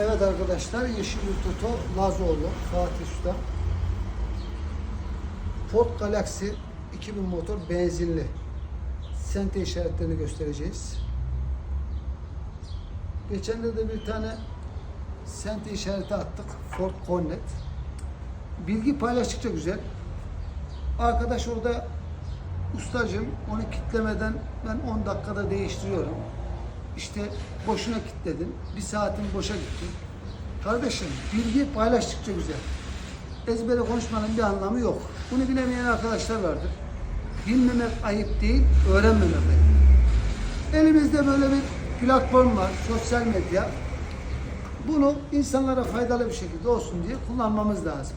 Evet arkadaşlar Yeşil Toto Lazoğlu Fatih Usta Ford Galaxy 2000 motor benzinli sente işaretlerini göstereceğiz. Geçen de bir tane sente işareti attık. Ford Cornet. Bilgi paylaştıkça güzel. Arkadaş orada ustacım onu kitlemeden ben 10 dakikada değiştiriyorum. İşte boşuna kitledin. Bir saatin boşa gitti. Kardeşim bilgi paylaştıkça güzel. Ezbere konuşmanın bir anlamı yok. Bunu bilemeyen arkadaşlar vardır. Bilmemek ayıp değil, öğrenmemek ayıp. Elimizde böyle bir platform var, sosyal medya. Bunu insanlara faydalı bir şekilde olsun diye kullanmamız lazım.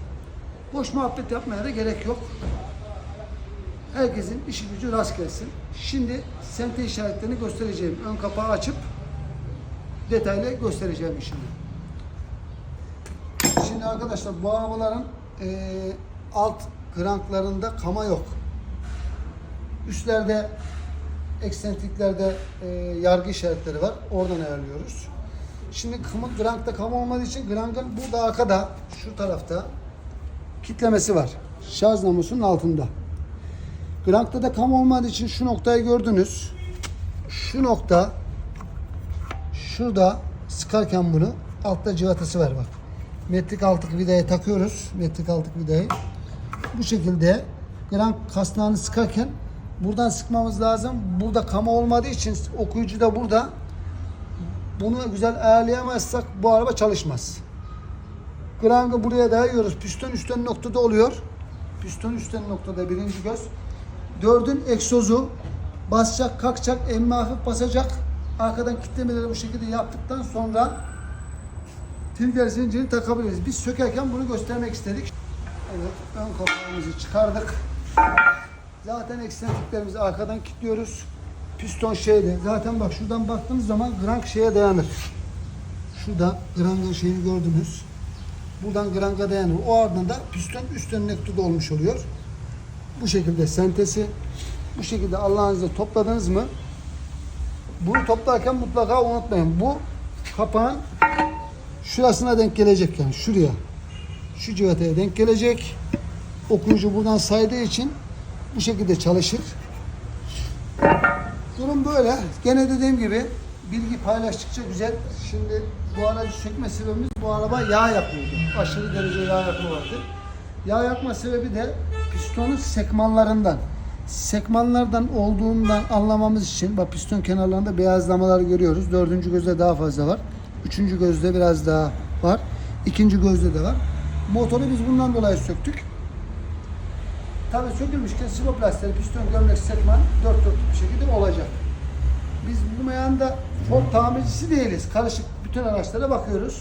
Boş muhabbet yapmaya da gerek yok. Herkesin işi gücü rast gelsin. Şimdi sente işaretlerini göstereceğim. Ön kapağı açıp detaylı göstereceğim şimdi. Şimdi arkadaşlar bu arabaların eee, alt kranklarında kama yok. Üstlerde eksentriklerde eee, yargı işaretleri var. Oradan ayarlıyoruz. Şimdi grankta kama olmadığı için grankın burada arkada şu tarafta kitlemesi var. Şarj namusunun altında. Grankta da kam olmadığı için şu noktayı gördünüz. Şu nokta şurada sıkarken bunu altta civatası var bak. Metrik altlık vidaya takıyoruz. Metrik altlık vidayı. Bu şekilde grank kasnağını sıkarken buradan sıkmamız lazım. Burada kama olmadığı için okuyucu da burada. Bunu güzel ayarlayamazsak bu araba çalışmaz. Grankı buraya dayıyoruz. Piston üstten noktada oluyor. Piston üstten noktada birinci göz. Dördün egzozu basacak, kalkacak, emme hafif basacak. Arkadan kitlemeleri bu şekilde yaptıktan sonra trigger zincirini takabiliriz. Biz sökerken bunu göstermek istedik. Evet, ön kapağımızı çıkardık. Zaten eksentriklerimizi arkadan kilitliyoruz. Piston şeyde. Zaten bak şuradan baktığınız zaman grank şeye dayanır. Şurada grankın şeyini gördünüz. Buradan granka dayanır. O ardından da piston üst ön noktada olmuş oluyor. Bu şekilde sentesi bu şekilde Allah'ınızla topladınız mı? Bunu toplarken mutlaka unutmayın. Bu kapağın şurasına denk gelecek yani şuraya. Şu civataya denk gelecek. Okuyucu buradan saydığı için bu şekilde çalışır. Durum böyle. Gene dediğim gibi bilgi paylaştıkça güzel. Şimdi bu aracı sökme sebebimiz bu araba yağ yakıyordu. Aşırı derece yağ yakma vardı. Yağ yakma sebebi de pistonun sekmanlarından. Sekmanlardan olduğundan anlamamız için bak piston kenarlarında beyazlamalar görüyoruz. Dördüncü gözde daha fazla var. Üçüncü gözde biraz daha var. İkinci gözde de var. Motoru biz bundan dolayı söktük. Tabii sökülmüşken siloplastları, piston, gömlek, sekman dört dörtlük bir şekilde olacak. Biz bu meyanda Ford tamircisi değiliz. Karışık bütün araçlara bakıyoruz.